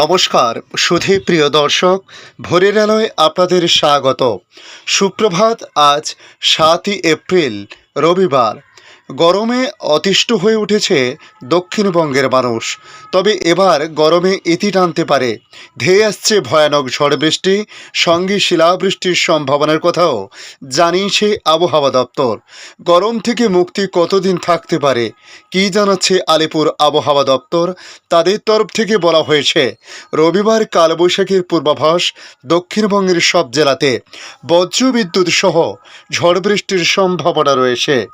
নমস্কার সুধী প্রিয় দর্শক ভোরের আলোয় আপনাদের স্বাগত। সুপ্রভাত আজ সাতই এপ্রিল রবিবার। গরমে অতিষ্ঠ হয়ে উঠেছে দক্ষিণবঙ্গের মানুষ। তবে এবার গরমে ইতি টানতে পারে। ধেয়ে আসছে ভয়ানক ঝড় বৃষ্টি, সঙ্গে শিলাবৃষ্টির সম্ভাবনার কথাও জানিয়েছে আবহাওয়া দপ্তর। গরম থেকে মুক্তি কতদিন থাকতে পারে, কী জানাচ্ছে আলিপুর আবহাওয়া দপ্তর? তাদের তরফ থেকে বলা হয়েছে, রবিবার কালবৈশাখীর পূর্বাভাস দক্ষিণবঙ্গের সব জেলাতে। বজ্রবিদ্যুৎ সহ ঝড় বৃষ্টির সম্ভাবনা রয়েছে।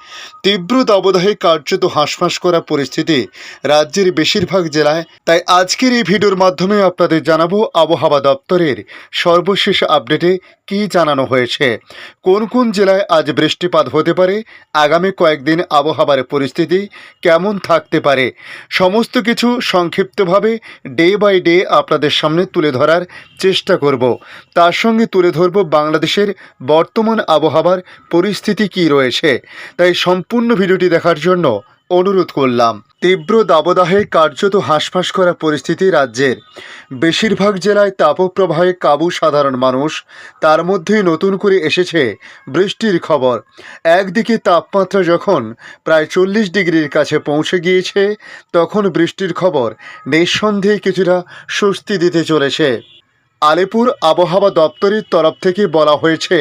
তীব্র দাবদাহে কার্যত হাঁসফাঁস করা পরিস্থিতি রাজ্যের বেশিরভাগ জেলায়। তাই আজকের এই ভিডিওর মাধ্যমে আপনাদের জানাব আবহাওয়া দপ্তরের সর্বশেষ আপডেটে কী জানানো হয়েছে। কোন কোন জেলায় আজ বৃষ্টিপাত হতে পারে? আগামী কয়েকদিন আবহাওয়ার পরিস্থিতি কেমন থাকতে পারে? সমস্ত কিছু সংক্ষিপ্তভাবে ডে বাই ডে আপনাদের সামনে তুলে ধরার চেষ্টা করব। তার সঙ্গে তুলে ধরব বাংলাদেশের বর্তমান আবহাওয়ার পরিস্থিতি কি রয়েছে। তাই সম্পূর্ণ ভিডিওটি দেখার জন্য অনুরোধ করলাম। তীব্র দাবদাহে কার্যত হাঁসফাঁস করা পরিস্থিতি রাজ্যের। বেশিরভাগ জেলায় তাপপ্রবাহে কাবু সাধারণ মানুষ। তার মধ্যেই নতুন করে এসেছে বৃষ্টির খবর। একদিকে তাপমাত্রা যখন প্রায় চল্লিশ ডিগ্রির কাছে পৌঁছে গিয়েছে, তখন বৃষ্টির খবর নিঃসন্দেহে কিছুটা স্বস্তি দিতে চলেছে। আলিপুর আবহাওয়া দপ্তরের তরফ থেকে বলা হয়েছে,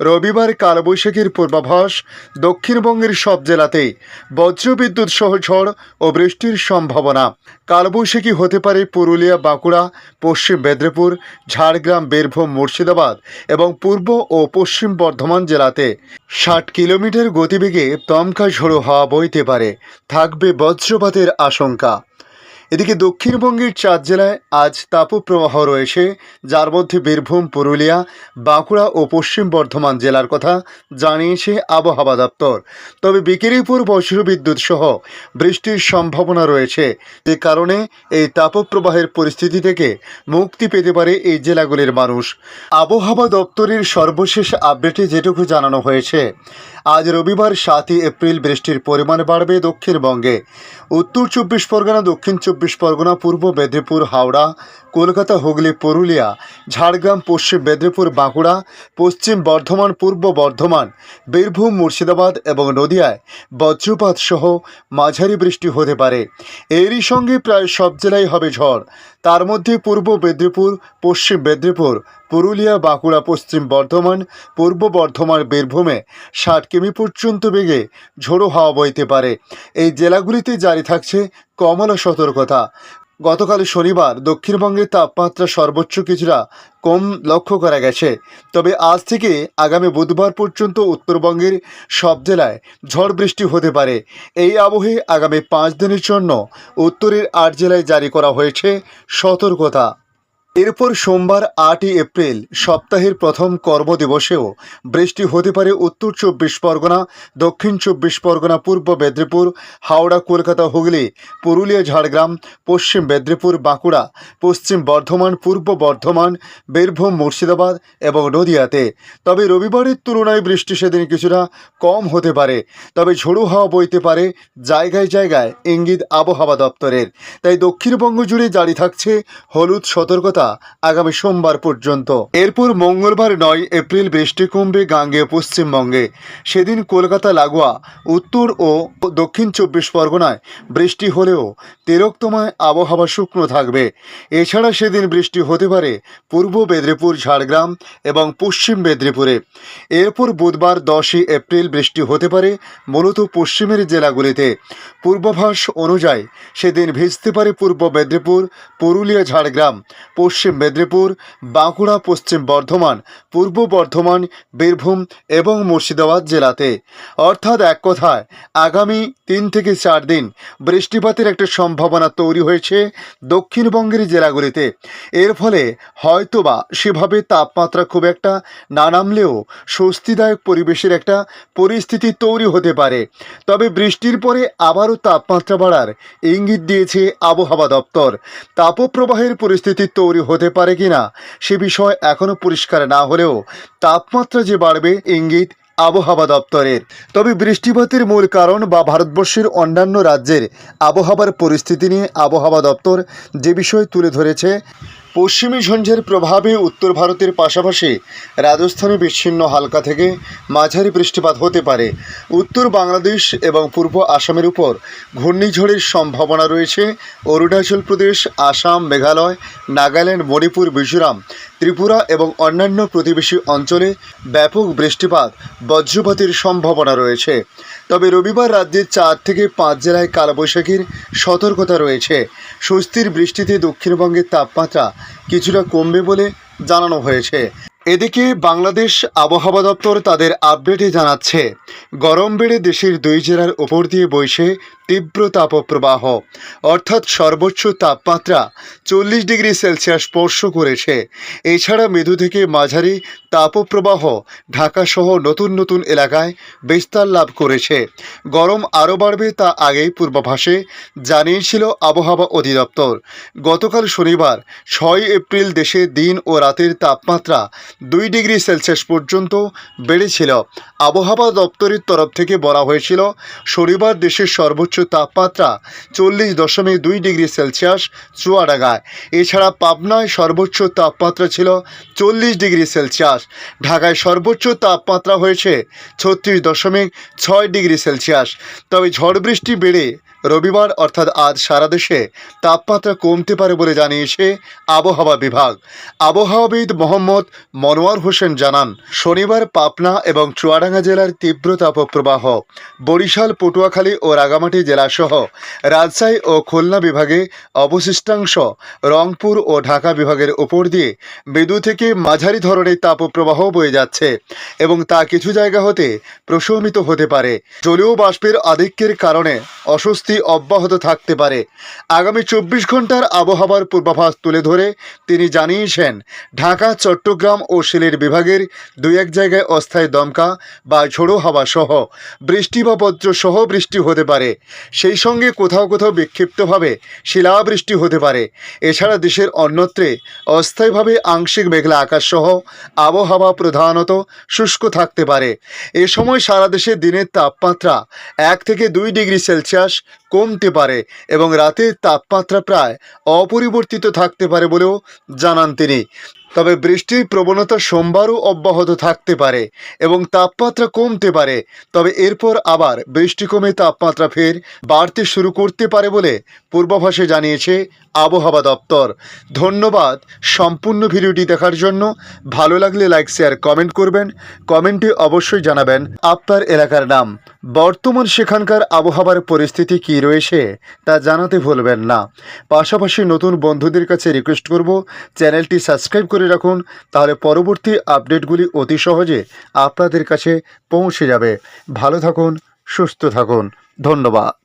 রবিবার কালবৈশাখীর পূর্বাভাস দক্ষিণবঙ্গের সব জেলাতেই বজ্রবিদ্যুৎ সহ ঝড় ও বৃষ্টির সম্ভাবনা। কালবৈশাখী হতে পারে পুরুলিয়া, বাঁকুড়া, পশ্চিম মেদিনীপুর, ঝাড়গ্রাম, বীরভূম, মুর্শিদাবাদ এবং পূর্ব ও পশ্চিম বর্ধমান জেলাতে ষাট কিলোমিটার গতিবেগে দমকা ঝোড়ো হাওয়া বইতে পারে। থাকবে বজ্রপাতের আশঙ্কা। এদিকে দক্ষিণবঙ্গের চার জেলায় আজ তাপপ্রবাহ রয়েছে। যার মধ্যে বীরভূম, পুরুলিয়া, বাঁকুড়া ও পশ্চিম বর্ধমান জেলার কথা জানিয়েছে আবহাওয়া দপ্তর। তবে বিকেলের পর বজ্রবিদ্যুৎ সহ বৃষ্টির সম্ভাবনা রয়েছে। যে কারণে এই তাপপ্রবাহের পরিস্থিতি থেকে মুক্তি পেতে পারে এই জেলাগুলির মানুষ। আবহাওয়া দপ্তরের সর্বশেষ আপডেটে যেটুকু জানানো হয়েছে, আজ রবিবার সাতই এপ্রিল বৃষ্টির পরিমাণ বাড়বে দক্ষিণবঙ্গে। উত্তর চব্বিশ পরগনা, দক্ষিণ চব্বিশ পরগনা, পূর্ব মেদিনীপুর, হাওড়া, কলকাতা, হুগলি, পুরুলিয়া, ঝাড়গ্রাম, পশ্চিম মেদিনীপুর, বাঁকুড়া, পশ্চিম বর্ধমান, পূর্ব বর্ধমান, বীরভূম, মুর্শিদাবাদ এবং নদিয়ায় বজ্রপাত সহ মাঝারি বৃষ্টি হতে পারে। এরই সঙ্গে প্রায় সব জেলায় হবে ঝড়। তার মধ্যে পূর্ব মেদিনীপুর, পশ্চিম মেদিনীপুর, পুরুলিয়া, বাঁকুড়া, পশ্চিম বর্ধমান, পূর্ব বর্ধমান, বীরভূমে ষাট কিমি পর্যন্ত বেগে ঝোড়ো হাওয়া বইতে পারে। এই জেলাগুলিতে জারি থাকছে কমলা সতর্কতা। গতকাল শনিবার দক্ষিণবঙ্গের তাপমাত্রা সর্বোচ্চ কিছুটা কম লক্ষ্য করা গেছে। তবে আজ থেকে আগামী বুধবার পর্যন্ত উত্তরবঙ্গের সব জেলায় ঝড় বৃষ্টি হতে পারে। এই আবহে আগামী পাঁচ দিনের জন্য উত্তরের আট জেলায় জারি করা হয়েছে সতর্কতা। এরপর সোমবার আটই এপ্রিল সপ্তাহের প্রথম কর্মদিবসেও বৃষ্টি হতে পারে উত্তর চব্বিশ পরগনা, দক্ষিণ চব্বিশ পরগনা, পূর্ব মেদিনীপুর, হাওড়া, কলকাতা, হুগলি, পুরুলিয়া, ঝাড়গ্রাম, পশ্চিম মেদিনীপুর, বাঁকুড়া, পশ্চিম বর্ধমান, পূর্ব বর্ধমান, বীরভূম, মুর্শিদাবাদ এবং নদিয়াতে। তবে রবিবারের তুলনায় বৃষ্টি সেদিন কিছুটা কম হতে পারে। তবে ঝোড়ো হাওয়া বইতে পারে জায়গায় জায়গায় ইঙ্গিত আবহাওয়া দপ্তরের। তাই দক্ষিণবঙ্গ জুড়ে জারি থাকছে হলুদ সতর্কতা। আগামী সোমবার পর্যন্ত। এরপর মঙ্গলবার নয় এপ্রিল বৃষ্টি কমবে গাঙ্গেয় পশ্চিমবঙ্গে। সেদিন কলকাতা, লাগোয়া, উত্তর ও দক্ষিণ চব্বিশ পরগনায় বৃষ্টি হলেও তেরক্তমায় আবহাওয়া শুকনো থাকবে। এছাড়া সেদিন বৃষ্টি হতে পারে পূর্ব মেদিনীপুর, ঝাড়গ্রাম এবং পশ্চিম মেদিনীপুরে। এরপর বুধবার দশই এপ্রিল বৃষ্টি হতে পারে মূলত পশ্চিমের জেলাগুলিতে। পূর্বাভাস অনুযায়ী সেদিন ভিজতে পারে পূর্ব মেদিনীপুর, পুরুলিয়া, ঝাড়গ্রাম, পশ্চিম মেদিনীপুর, বাঁকুড়া, পশ্চিম বর্ধমান, পূর্ব বর্ধমান, বীরভূম এবং মুর্শিদাবাদ জেলাতে। অর্থাৎ এক কথায়, আগামী তিন থেকে চার দিন বৃষ্টিপাতের একটা সম্ভাবনা তৈরি হয়েছে দক্ষিণবঙ্গের জেলাগুলিতে। এর ফলে হয়তোবা সেভাবে তাপমাত্রা খুব একটা না নামলেও স্বস্তিদায়ক পরিবেশের একটা পরিস্থিতি তৈরি হতে পারে। তবে বৃষ্টির পরে আবারও তাপমাত্রা বাড়ার ইঙ্গিত দিয়েছে আবহাওয়া দপ্তর। তাপপ্রবাহের পরিস্থিতি তৈরি হতে পারে কি না, সে বিষয় এখনও পরিষ্কার না হলেও তাপমাত্রা যে বাড়বে, ইঙ্গিত আবহাওয়া দপ্তরের। তবে বৃষ্টিপাতের মূল কারণ বা ভারতবর্ষের অন্যান্য রাজ্যের আবহাওয়ার পরিস্থিতি নিয়ে আবহাওয়া দপ্তর যে বিষয় তুলে ধরেছে পশ্চিমী ঝঞ্ঝের প্রভাবে উত্তর ভারতের পাশাপাশি রাজস্থানে বিচ্ছিন্ন হালকা থেকে মাঝারি বৃষ্টিপাত হতে পারে। উত্তর বাংলাদেশ এবং পূর্ব আসামের উপর ঘূর্ণিঝড়ের সম্ভাবনা রয়েছে। অরুণাচল প্রদেশ, আসাম, মেঘালয়, নাগাল্যান্ড, মণিপুর, মিজোরাম, ত্রিপুরা এবং অন্যান্য প্রতিবেশী অঞ্চলে ব্যাপক বৃষ্টিপাত, বজ্রপাতের সম্ভাবনা রয়েছে। তবে রবিবার রাজ্যের চার থেকে পাঁচ জেলায় কালবৈশাখীর সতর্কতা রয়েছে। স্বস্তির বৃষ্টিতে দক্ষিণবঙ্গের তাপমাত্রা কিছুটা কমবে বলে জানানো হয়েছে। এদিকে বাংলাদেশ আবহাওয়া দপ্তর তাদের আপডেটে জানাচ্ছে, গরম বেড়ে দেশের দুই জেলার ওপর দিয়ে বইছে তীব্র তাপপ্রবাহ, অর্থাৎ সর্বোচ্চ তাপমাত্রা চল্লিশ ডিগ্রি সেলসিয়াস স্পর্শ করেছে। এছাড়া মৃদু থেকে মাঝারি তাপপ্রবাহ ঢাকাসহ নতুন নতুন এলাকায় বিস্তার লাভ করেছে। গরম আরও বাড়বে তা আগেই পূর্বাভাসে জানিয়েছিল আবহাওয়া অধিদপ্তর। গতকাল শনিবার ছয় এপ্রিল দেশে দিন ও রাতের তাপমাত্রা দুই ডিগ্রি সেলসিয়াস পর্যন্ত বেড়েছিল। আবহাওয়া দপ্তরের তরফ থেকে বলা হয়েছিল, শনিবার দেশের সর্বোচ্চ তাপমাত্রা চল্লিশ দশমিক দুই ডিগ্রি সেলসিয়াস চুয়াডাঙ্গায়। এছাড়া পাবনায় সর্বোচ্চ তাপমাত্রা ছিল চল্লিশ ডিগ্রি সেলসিয়াস। ঢাকায় সর্বোচ্চ তাপমাত্রা হয়েছে ছত্রিশ দশমিক ছয় ডিগ্রি সেলসিয়াস। তবে ঝড় বৃষ্টি বেড়ে রবিবার অর্থাৎ আজ সারা দেশে তাপমাত্রা কমতে পারে বলে জানিয়েছে আবহাওয়া বিভাগ। আবহাওয়াবিদ মোহাম্মদ মনোয়ার হোসেন জানান, শনিবার পাবনা এবং চুয়াডাঙ্গা জেলার তীব্র তাপপ্রবাহ, বরিশাল, পটুয়াখালী ও রাগামাটি জেলাসহ রাজশাহী ও খুলনা বিভাগে অবশিষ্টাংশ, রংপুর ও ঢাকা বিভাগের উপর দিয়ে মৃদু থেকে মাঝারি ধরনের তাপপ্রবাহ বয়ে যাচ্ছে এবং তা কিছু জায়গা হতে প্রশমিত হতে পারে। জলীয় বাষ্পের আধিক্যের কারণে অস্বস্তি অব্যাহত থাকতে পারে। আগামী চব্বিশ ঘণ্টার আবহাওয়ার পূর্বাভাস তুলে ধরে তিনি জানিয়েছেন, ঢাকা, চট্টগ্রাম ও সিলেট বিভাগের দুই এক জায়গায় অস্থায়ী দমকা বা ঝোড়ো হাওয়া সহ বৃষ্টি বা বজ্র সহ বৃষ্টি হতে পারে। সেই সঙ্গে কোথাও কোথাও বিক্ষিপ্তভাবে শিলাবৃষ্টি হতে পারে। এছাড়া দেশের অন্যত্রে অস্থায়ীভাবে আংশিক মেঘলা আকাশ সহ আবহাওয়া প্রধানত শুষ্ক থাকতে পারে। এ সময় সারা দেশে দিনের তাপমাত্রা এক থেকে দুই ডিগ্রি সেলসিয়াস কমতে পারে এবং রাতের তাপমাত্রা প্রায় অপরিবর্তিত থাকতে পারে বলেও জানান তিনি। তবে বৃষ্টির প্রবণতা সোমবারও অব্যাহত থাকতে পারে এবং তাপমাত্রা কমতে পারে। তবে এরপর আবার বৃষ্টি কমে তাপমাত্রা ফের বাড়তে শুরু করতে পারে বলে পূর্বাভাসে জানিয়েছে আবহাওয়া দপ্তর। ধন্যবাদ সম্পূর্ণ ভিডিওটি দেখার জন্য। ভালো লাগলে লাইক, শেয়ার, কমেন্ট করবেন। কমেন্টে অবশ্যই জানাবেন আপনার এলাকার নাম। বর্তমান সেখানকার আবহাওয়ার পরিস্থিতি কী রয়েছে তা জানাতে ভুলবেন না। পাশাপাশি নতুন বন্ধুদের কাছে রিকোয়েস্ট করব, চ্যানেলটি সাবস্ক্রাইব করে রাখুন, তাহলে পরবর্তী আপডেটগুলি অতি সহজে আপনাদের কাছে পৌঁছে যাবে। ভালো থাকুন, সুস্থ থাকুন। ধন্যবাদ।